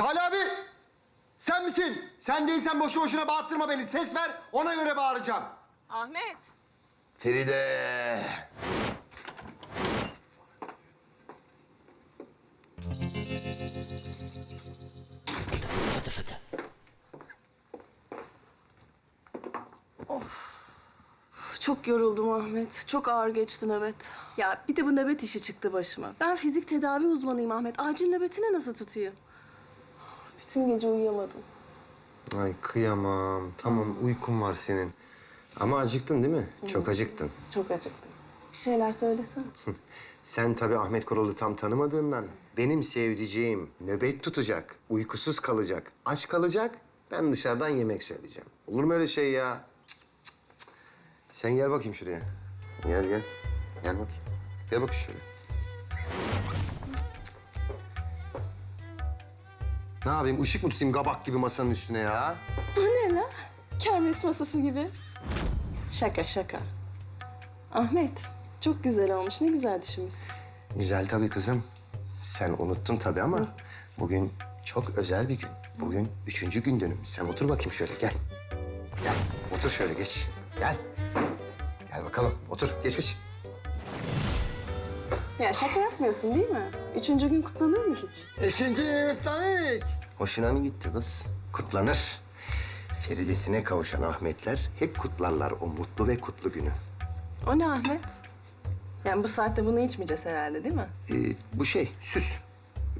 Salih abi! Sen misin? Sen değilsen boşu boşuna bağırttırma beni. Ses ver, ona göre bağıracağım. Ahmet. Feride! Fıtı fıtı. Çok yoruldum Ahmet. Çok ağır geçti nöbet. Ya bir de bu nöbet işi çıktı başıma. Ben fizik tedavi uzmanıyım Ahmet. Acil nöbetini nasıl tutayım? Bütün gece uyuyamadım. Ay kıyamam. Tamam uykum var senin. Ama acıktın değil mi? Çok acıktın. Çok acıktım. Bir şeyler söylesene. Sen tabii Ahmet Korol'u tam tanımadığından benim sevdiceğim nöbet tutacak, uykusuz kalacak, aç kalacak. Ben dışarıdan yemek söyleyeceğim. Olur mu öyle şey ya? Cık, cık, cık. Sen gel bakayım şuraya. Gel gel. Gel bakayım. Gel bakayım şuraya. Ne yapayım? Işık mı tutayım kabak gibi masanın üstüne ya? Bu ne la? Kermes masası gibi. Şaka şaka. Ahmet, çok güzel olmuş. Ne güzel düşünmüşsün. Güzel tabii kızım. Sen unuttun tabii ama bugün çok özel bir gün. Bugün üçüncü gün dönüm. Sen otur bakayım şöyle gel. Gel otur şöyle geç. Gel. Gel bakalım otur geç geç. Ya şaka yapmıyorsun değil mi? Üçüncü gün kutlanır mı hiç? İkinci yırtlanık. Hoşuna mı gitti kız? Kutlanır. Feridesine kavuşan Ahmetler hep kutlarlar o mutlu ve kutlu günü. O ne Ahmet? Yani bu saatte bunu içmeyeceğiz herhalde değil mi? Ee, bu şey süs.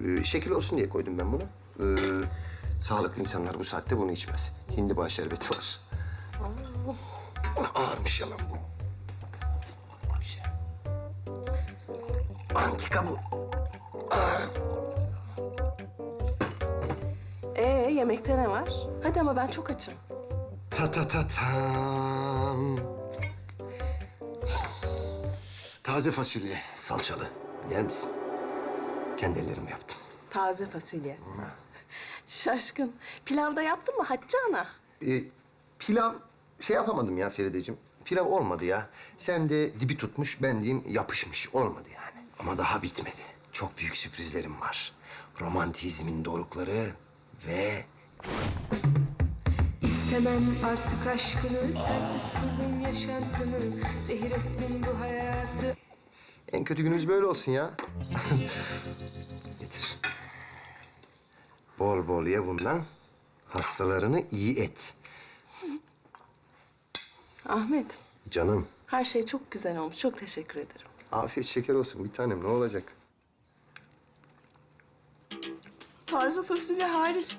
Ee, şekil olsun diye koydum ben bunu. Ee, sağlıklı insanlar bu saatte bunu içmez. Hindiba şerbeti var. Ağırmış yalan bu. Antika bu. Ağır. Ee yemekte ne var? Hadi ama ben çok açım. Ta ta ta tam. Taze fasulye salçalı. Yer misin? Kendi ellerimle yaptım. Taze fasulye. Şaşkın. Pilavda yaptın mı Hatice ana? Ee, pilav şey yapamadım ya Ferideciğim. Pilav olmadı ya. Sen de dibi tutmuş, ben diyeyim yapışmış. Olmadı yani. Ama daha bitmedi. Çok büyük sürprizlerim var. Romantizmin dorukları ve İstemem artık aşkını, sensiz kıldım yaşantımı, zehir ettin bu hayatı. en kötü günümüz böyle olsun ya. Getir. Bol bol ye bundan. Hastalarını iyi et. Ahmet, Canım. her şey çok güzel olmuş. Çok teşekkür ederim. Afiyet şeker olsun bir tanem ne olacak? Taze fasulye hariç.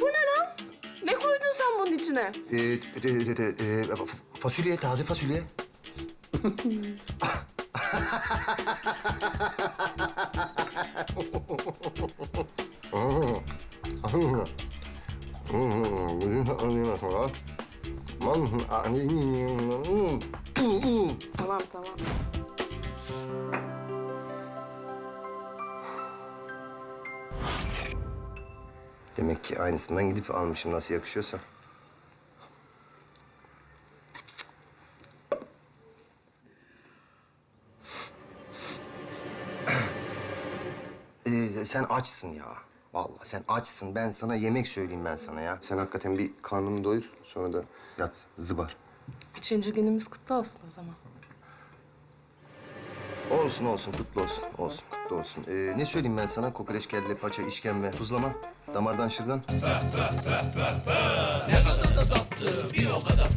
Bu ne lan? Ne koydun sen bunun içine? Ee, de, de, de, e, fa- fasulye, taze fasulye. Tamam tamam. Demek ki aynısından gidip almışım nasıl yakışıyorsa. Ee, sen açsın ya. Vallahi sen açsın. Ben sana yemek söyleyeyim ben sana ya. Sen hakikaten bir karnını doyur. Sonra da yat zıbar. Üçüncü günümüz kutlu olsun o zaman. Olsun olsun, kutlu olsun. Olsun, kutlu olsun. Ee, ne söyleyeyim ben sana? Kokoreç, kelle, paça, işkembe, tuzlama, damardan şırdan. Ne kadar da tatlı, bir o kadar